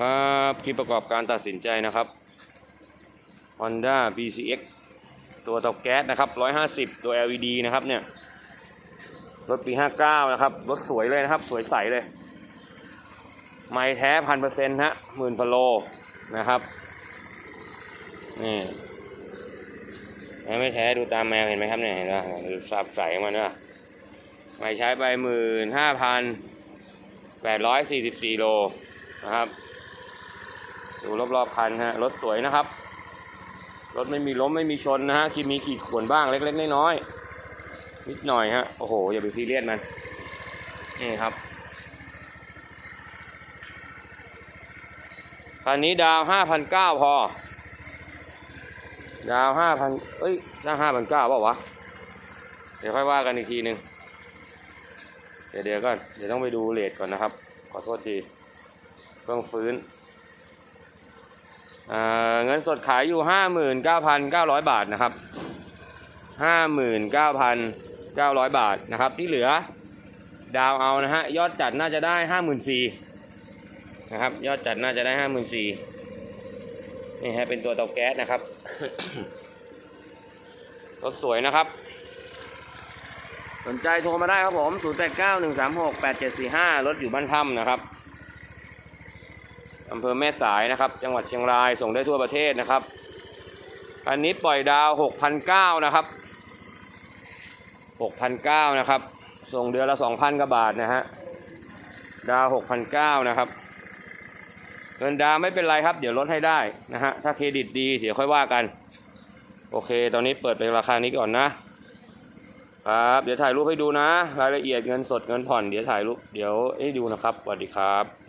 ครับคลิปประกอบการตัดสินใจนะครับ Honda BCX ตัวเตาแก๊สนะครับ 150 ตัว LED นะครับเนี่ย รถปี 59 นะครับ รถสวยเลยนะครับ สวยใสเลย ไม่แท้พันเปอร์เซ็นต์ฮะหมื่นพโลนะครับ นี่แม้ไม่แท้ดูตามแมวเห็นไหมครับเนี่ยเห็นไหมดูสับใสของมันนะไม่ใช้ไปหมื่นห้าพันแปดร้อยสี่สิบสี่โลนะครับ ดูรอบๆคันฮะรถสวยนะครับ รถไม่มีล้มไม่มีชนนะฮะคิดมีขีดข่วนบ้างเล็กๆน้อยๆนิดหน่อยฮะโอ้โหอย่าไปซีเรียสมันนี่ครับคันนี้ดาวห้าพันเก้าพอ ดาวห้าพันเอ้ยจ้าห้าพันเก้าเปล่าวะ เดี๋ยวค่อยว่ากันอีกทีหนึ่งเดี๋ยวเดี๋ยวก่อนเดี๋ยวต้องไปดูเลทก่อนนะครับ ขอโทษทีเพิ่งฟื้น เงินสดขายอยู่ห้าหมื่นเก้าพันเก้าร้อยบาทนะครับห้าหมื่นเก้าพันเก้าร้อยบาทนะครับ ที่เหลือดาวเอานะฮะยอดจัดน่าจะได้ห้าหมื่นสี่นะครับ ยอดจัดน่าจะได้ห้าหมื่นสี่นี่ฮะเป็นตัวเตาแก๊สนะครับรถสวยนะครับ สนใจโทรมาได้ครับผม 0 8 9 1 3 6 8 7 4 5 รถอยู่บ้านถ้ำนะครับ อำเภอแม่สายนะครับ จังหวัดเชียงรายส่งได้ทั่วประเทศนะครับ อันนี้ปล่อยดาว 6,900นะครับ 6,900นะครับ ส่งเดือนละ 2,000กว่าบาทนะฮะ ดาว 6,900นะครับ เงินดาวไม่เป็นไรครับ เดี๋ยวลดให้ได้นะฮะ ถ้าเครดิตดี เดี๋ยวค่อยว่ากัน โอเค ตอนนี้เปิดเป็นราคานี้ก่อนนะครับ เดี๋ยวถ่ายรูปให้ดูนะ รายละเอียดเงินสดเงินผ่อน เดี๋ยวถ่ายรูป เดี๋ยวให้ดูนะครับ สวัสดีครับ